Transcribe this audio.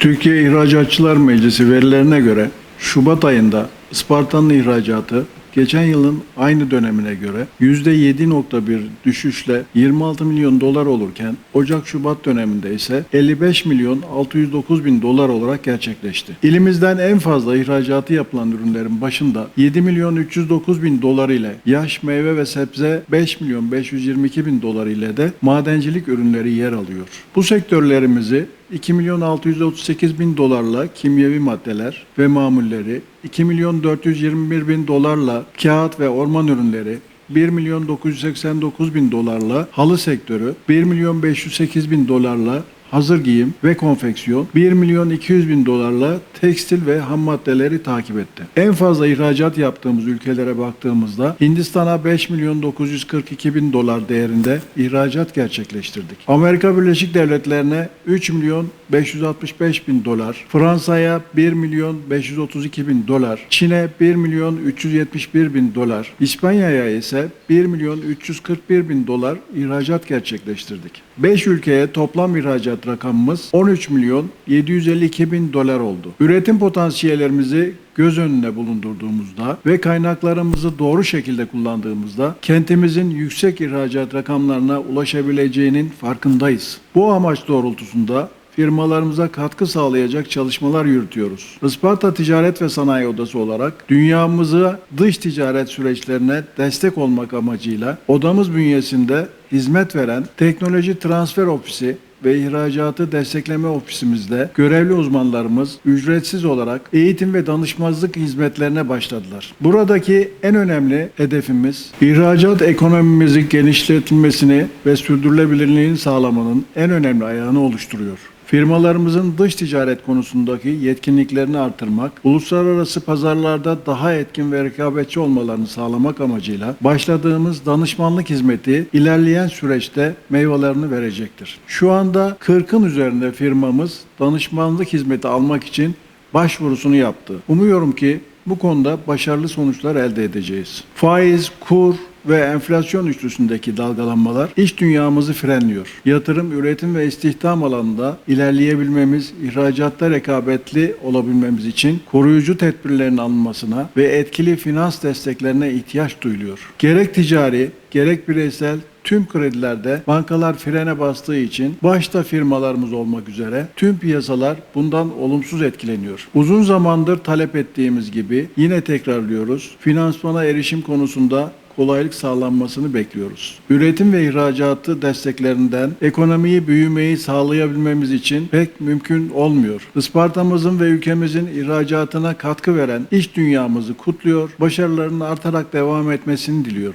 Türkiye İhracatçılar Meclisi verilerine göre Şubat ayında Isparta'nın ihracatı geçen yılın aynı dönemine göre %7.1 düşüşle 26 milyon dolar olurken Ocak-Şubat döneminde ise 55 milyon 609 bin dolar olarak gerçekleşti. İlimizden en fazla ihracatı yapılan ürünlerin başında 7 milyon 309 bin dolar ile yaş meyve ve sebze 5 milyon 522 bin dolar ile de madencilik ürünleri yer alıyor. Bu sektörlerimizi 2 milyon 638 bin dolarla kimyevi maddeler ve mamulleri, 2 milyon 421 bin dolarla kağıt ve orman ürünleri, 1 milyon 989 bin dolarla halı sektörü, 1 milyon 508 bin dolarla hazır giyim ve konfeksiyon 1 milyon 200 bin dolarla tekstil ve ham maddeleri takip etti. En fazla ihracat yaptığımız ülkelere baktığımızda Hindistan'a 5 milyon 942 bin dolar değerinde ihracat gerçekleştirdik. Amerika Birleşik Devletleri'ne 3 milyon 565 bin dolar, Fransa'ya 1 milyon 532 bin dolar, Çin'e 1 milyon 371 bin dolar, İspanya'ya ise 1 milyon 341 bin dolar ihracat gerçekleştirdik. 5 ülkeye toplam ihracat rakamımız 13 milyon 752 bin dolar oldu. Üretim potansiyellerimizi göz önüne bulundurduğumuzda ve kaynaklarımızı doğru şekilde kullandığımızda kentimizin yüksek ihracat rakamlarına ulaşabileceğinin farkındayız. Bu amaç doğrultusunda firmalarımıza katkı sağlayacak çalışmalar yürütüyoruz. Isparta Ticaret ve Sanayi Odası olarak dünyamızı dış ticaret süreçlerine destek olmak amacıyla odamız bünyesinde hizmet veren Teknoloji Transfer Ofisi ve İhracatı Destekleme Ofisimizde görevli uzmanlarımız ücretsiz olarak eğitim ve danışmazlık hizmetlerine başladılar. Buradaki en önemli hedefimiz ihracat ekonomimizin genişletilmesini ve sürdürülebilirliğini sağlamanın en önemli ayağını oluşturuyor. Firmalarımızın dış ticaret konusundaki yetkinliklerini artırmak, uluslararası pazarlarda daha etkin ve rekabetçi olmalarını sağlamak amacıyla başladığımız danışmanlık hizmeti ilerleyen süreçte meyvelerini verecektir. Şu anda 40'ın üzerinde firmamız danışmanlık hizmeti almak için başvurusunu yaptı. Umuyorum ki bu konuda başarılı sonuçlar elde edeceğiz. Faiz, kur, ve enflasyon üçlüsündeki dalgalanmalar iç dünyamızı frenliyor. Yatırım, üretim ve istihdam alanında ilerleyebilmemiz, ihracatta rekabetli olabilmemiz için koruyucu tedbirlerin alınmasına ve etkili finans desteklerine ihtiyaç duyuluyor. Gerek ticari, gerek bireysel tüm kredilerde bankalar frene bastığı için başta firmalarımız olmak üzere tüm piyasalar bundan olumsuz etkileniyor. Uzun zamandır talep ettiğimiz gibi yine tekrarlıyoruz. Finansmana erişim konusunda kolaylık sağlanmasını bekliyoruz. Üretim ve ihracatı desteklerinden ekonomiyi büyümeyi sağlayabilmemiz için pek mümkün olmuyor. Isparta'mızın ve ülkemizin ihracatına katkı veren iş dünyamızı kutluyor, başarılarının artarak devam etmesini diliyorum.